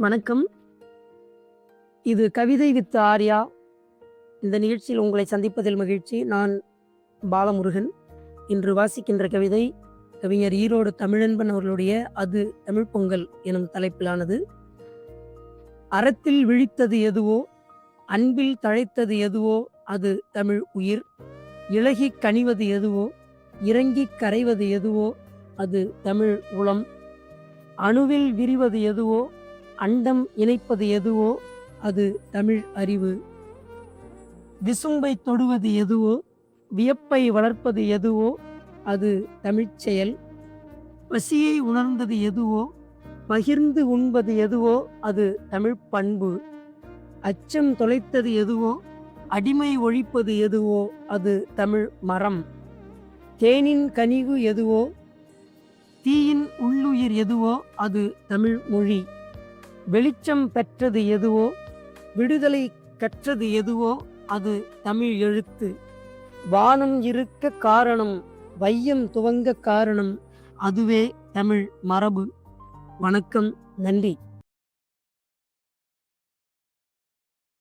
வணக்கம். இது கவிதை வித் ஆர்யா. இந்த நிகழ்ச்சியில் உங்களை சந்திப்பதில் மகிழ்ச்சி. நான் பாலமுருகன். இன்று வாசிக்கின்ற கவிதை கவிஞர் ஈரோடு தமிழன்பன் அவர்களுடைய அது தமிழ் பொங்கல் எனும் தலைப்பிலானது. அறத்தில் விழித்தது எதுவோ அன்பில் தழைத்தது எதுவோ அது தமிழ் உயிர். இளகிக் கனிவது எதுவோ இறங்கிக் கரைவது எதுவோ அது தமிழ் உளம். அணுவில் விரிவது எதுவோ அண்டம் இணைப்பது எதுவோ அது தமிழ் அறிவு. விசும்பை தொடுவது எதுவோ வியப்பை வளர்ப்பது எதுவோ அது தமிழ்ச் செயல். பசியை உணர்ந்தது எதுவோ பகிர்ந்து உண்பது எதுவோ அது தமிழ் பண்பு. அச்சம் தொலைத்தது எதுவோ அடிமை ஒழிப்பது எதுவோ அது தமிழ் மரம். தேனின் கனிவு எதுவோ தீயின் உள்ளுயிர் எதுவோ அது தமிழ் மொழி. வெளிச்சம் பெற்றது எதுவோ விடுதலை கற்றது எதுவோ அது தமிழ் எழுத்து. வானம் இருக்க காரணம் வையம் துவங்க காரணம் அதுவே தமிழ் மரபு. வணக்கம் நன்றி.